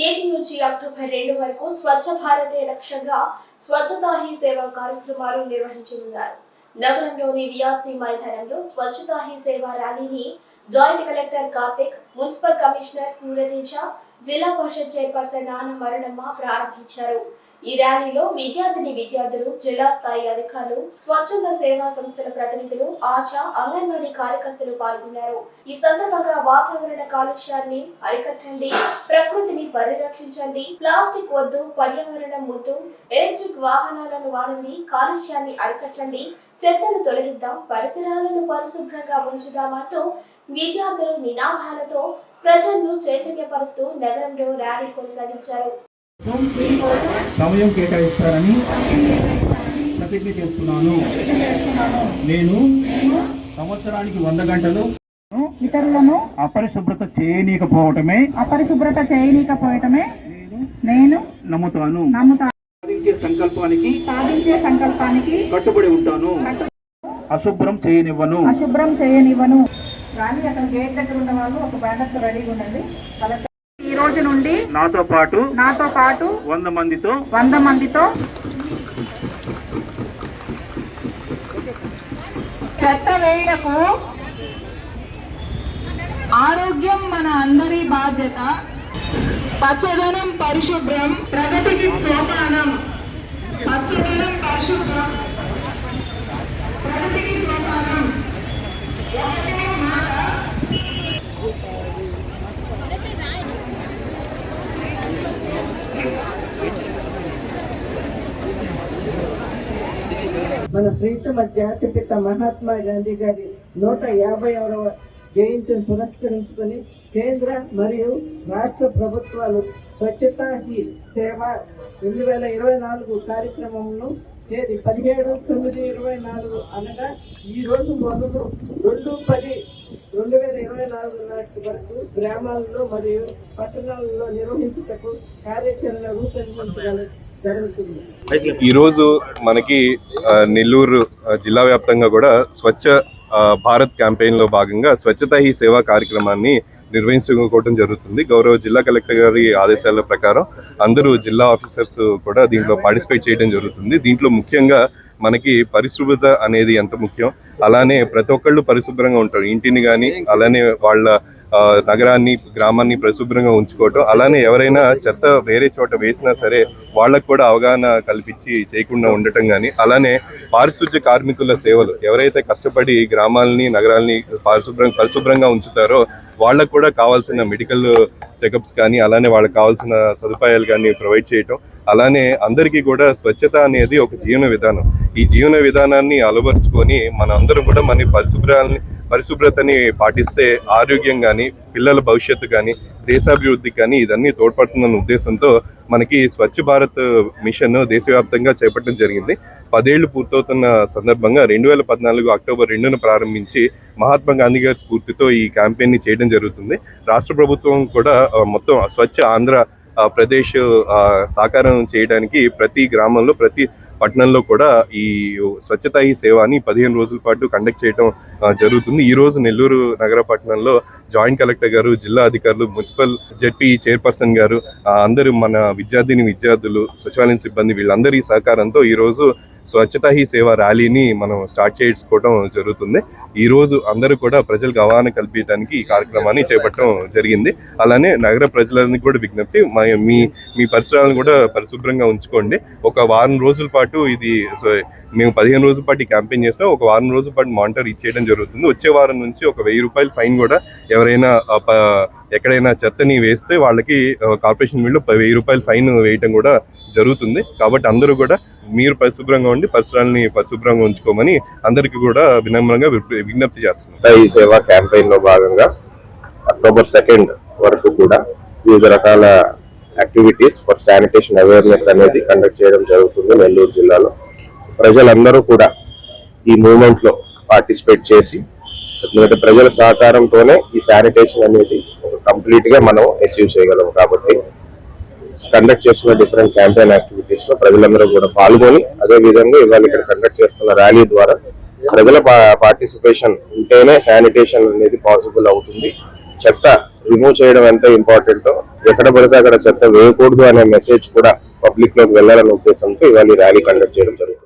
నేటి నుంచి అక్టోబర్ రెండు వరకు స్వచ్ఛ భారతే లక్ష్యంగా స్వచ్ఛతా హీ సేవ కార్యక్రమాలు నిర్వహించనున్నారు. నగరంలోని వియాసి మైదానంలో స్వచ్ఛతా హీ సేవ ర్యాలీని joint collector Karthik municipal commissioner Suryateja జిల్లా పరిషత్ చైర్పర్సన్ నాన్న మరణమ్మ ప్రారంభించారు. ఈ ర్యాలీలో విద్యార్థిని విద్యార్థులు జిల్లా స్థాయి అధికారులు స్వచ్ఛంద సేవా సంస్థల ప్రతినిధులు ఆశా అంగన్వాడీ కార్యకర్తలు పాల్గొన్నారు. ఈ సందర్భంగా వాతావరణ కాలుష్యాన్ని అరికట్టండి ప్రకృతిని పరిరక్షించండి ప్లాస్టిక్ వద్దు పర్యావరణం వద్దు ఎలక్ట్రిక్ వాహనాలను వాడండి కాలుష్యాన్ని అరికట్టండి చెత్తను తొలగిద్దాం పరిసరాలను పరిశుభ్రంగా ఉంచుదామంటూ విద్యార్థులు నినాదాలతో ప్రజలను చైతన్యపరుస్తూ నగరంలో ర్యాలీ కొనసాగించారు. సమయం కేటాయిస్తారని ప్రతిజ్ఞ చేస్తున్నాను. నేను సంవత్సరానికి వంద గంటలు ఇతరులను అపరిశుభ్రత చేయనీయకపోవటమే. అపరిశుభ్రత చేయనీకపోవటమే నేను నమ్ముతాను. నమ్ముతా సాధించే సంకల్పానికి సాధించే సంకల్పానికి కట్టుబడి ఉంటాను. అశుభ్రం చేయనివ్వను. అశుభ్రం చేయనివ్వను. కానీ అక్కడ గేట్ దగ్గర ఉన్న వాళ్ళు ఒక బ్యానర్ రెడీగా ఉండండి కలెక్టర్ ఈ రోజు నుండి నాతో పాటు నాతో పాటు వంద మందితో వంద మందితో చెత్త వేయడకు ఆరోగ్యం మన అందరి బాధ్యత. పచ్చదనం పరిశుభ్రం. ప్రగతికి సోపానం పచ్చదనం పరిశుభ్రం ప్రగతికి సోపానం ఒకటే మాట మన ప్రీతమ జాతిపిత మహాత్మా గాంధీ గారి నూట యాభై ఆరవ జయంతిని పురస్కరించుకొని కేంద్ర మరియు రాష్ట్ర ప్రభుత్వాలు స్వచ్ఛతా హీ సేవ రెండు వేల ఇరవై నాలుగు కార్యక్రమంను తేదీ పదిహేడు తొమ్మిది ఇరవై నాలుగు అనగా ఈ రోజు మొదలు రెండు పది రెండు వేల ఇరవై నాలుగు నాటి వరకు గ్రామాల్లో మరియు పట్టణాలలో నిర్వహించుటకు కార్యాచరణ రూపొందించగల ఈరోజు మనకి నెల్లూరు జిల్లా వ్యాప్తంగా కూడా స్వచ్ఛ భారత్ క్యాంపెయిన్లో భాగంగా స్వచ్ఛత హీ సేవా కార్యక్రమాన్ని నిర్వహించుకోవడం జరుగుతుంది. గౌరవ జిల్లా కలెక్టర్ గారి ఆదేశాల ప్రకారం అందరూ జిల్లా ఆఫీసర్స్ కూడా దీంట్లో పార్టిసిపేట్ చేయడం జరుగుతుంది. దీంట్లో ముఖ్యంగా మనకి పరిశుభ్రత అనేది ఎంత ముఖ్యం? అలానే ప్రతి ఒక్కళ్ళు పరిశుభ్రంగా ఉంటారు. ఇంటిని కానీ అలానే వాళ్ళ నగరాన్ని గ్రామాన్ని పరిశుభ్రంగా ఉంచుకోవటం అలానే ఎవరైనా చెత్త వేరే చోట వేసినా సరే వాళ్ళకు కూడా అవగాహన కల్పించి చేయకుండా ఉండటం కానీ అలానే పారిశుధ్య కార్మికుల సేవలు ఎవరైతే కష్టపడి గ్రామాలని నగరాలని పరిశుభ్రం పరిశుభ్రంగా ఉంచుతారో వాళ్ళకు కూడా కావాల్సిన మెడికల్ చెకప్స్ కానీ అలానే వాళ్ళకి కావాల్సిన సదుపాయాలు కానీ ప్రొవైడ్ చేయటం అలానే అందరికీ కూడా స్వచ్ఛత అనేది ఒక జీవన విధానం. ఈ జీవన విధానాన్ని అలవరుచుకొని మనందరం కూడా మన పరిశుభ్రాన్ని పరిశుభ్రతని పాటిస్తే ఆరోగ్యం కానీ పిల్లల భవిష్యత్తు కానీ దేశాభివృద్ధికి కానీ ఇదన్నీ తోడ్పడుతుందన్న ఉద్దేశంతో మనకి స్వచ్ఛ భారత్ మిషన్ దేశవ్యాప్తంగా చేపట్టడం జరిగింది. పదేళ్ళు పూర్తవుతున్న సందర్భంగా రెండు వేల పద్నాలుగు అక్టోబర్ రెండున ప్రారంభించి మహాత్మా గాంధీ గారి స్ఫూర్తితో ఈ క్యాంపెయిన్ చేయడం జరుగుతుంది. రాష్ట్ర ప్రభుత్వం కూడా మొత్తం స్వచ్ఛ ఆంధ్ర ప్రదేశ్ సాకారం చేయడానికి ప్రతి గ్రామంలో ప్రతి పట్టణంలో కూడా ఈ స్వచ్ఛత ఈ సేవని పదిహేను రోజుల పాటు కండక్ట్ చేయడం జరుగుతుంది. ఈ రోజు నెల్లూరు నగర పట్టణంలో జాయింట్ కలెక్టర్ గారు జిల్లా అధికారులు మున్సిపల్ జడ్పీ చైర్పర్సన్ గారు అందరూ మన విద్యార్థిని విద్యార్థులు సచివాలయం సిబ్బంది వీళ్ళందరి సహకారంతో ఈరోజు స్వచ్ఛత హీ సేవ ర్యాలీని మనం స్టార్ట్ చేసుకోవడం జరుగుతుంది. ఈ రోజు అందరూ కూడా ప్రజలకు అవగాహన కల్పించడానికి ఈ కార్యక్రమాన్ని చేపట్టడం జరిగింది. అలానే నగర ప్రజలందరికీ కూడా విజ్ఞప్తి మీ మీ పరిసరాలను కూడా పరిశుభ్రంగా ఉంచుకోండి. ఒక వారం రోజుల పాటు ఇది సో మేము పదిహేను రోజుల పాటు ఈ క్యాంపెయిన్ చేసినా ఒక వారం రోజుల పాటు మానిటర్ ఇచ్చేయడం జరుగుతుంది. వచ్చే వారం నుంచి ఒక వెయ్యి రూపాయల ఫైన్ కూడా ఎవరైనా ప- ఎక్కడైనా చెత్తని వేస్తే వాళ్ళకి కార్పొరేషన్ వీళ్ళు వెయ్యి రూపాయల ఫైన్ వేయటం కూడా జరుగుతుంది. కాబట్టి అందరూ కూడా మీరు పరిశుభ్రంగా ఉండి పరిసరాలని పరిశుభ్రంగా ఉంచుకోమని అందరికీ కూడా వినమ్రంగా విజ్ఞప్తి చేస్తున్నాం. ఈ సేవా క్యాంపెయిన్లో భాగంగా అక్టోబర్ సెకండ్ వరకు కూడా వివిధ రకాల యాక్టివిటీస్ ఫర్ శానిటేషన్ అవేర్నెస్ అనేది కండక్ట్ చేయడం జరుగుతుంది నెల్లూరు జిల్లాలో. ప్రజలందరూ కూడా ఈ మూమెంట్లో పార్టిసిపేట్ చేసి ఎందుకంటే ప్రజల సహకారంతోనే ఈ శానిటేషన్ అనేది కంప్లీట్గా మనం అచీవ్ చేయగలం కాబట్టి కండక్ట్ చేస్తున్న డిఫరెంట్ క్యాంపెయిన్ యాక్టివిటీస్లో ప్రజలందరూ కూడా పాల్గొని అదే విధంగా ఇవాళ ఇక్కడ కండక్ట్ చేస్తున్న ర్యాలీ ద్వారా ప్రజల పార్టిసిపేషన్ ఉంటేనే శానిటేషన్ అనేది పాసిబుల్ అవుతుంది. చెత్త రిమూవ్ చేయడం ఎంత ఇంపార్టెంటో ఎక్కడ పడితే అక్కడ చెత్త వేయకూడదు అనే మెసేజ్ కూడా పబ్లిక్లోకి వెళ్ళాలనే ఉద్దేశంతో ఇవాళ ర్యాలీ కండక్ట్ చేయడం జరుగుతుంది.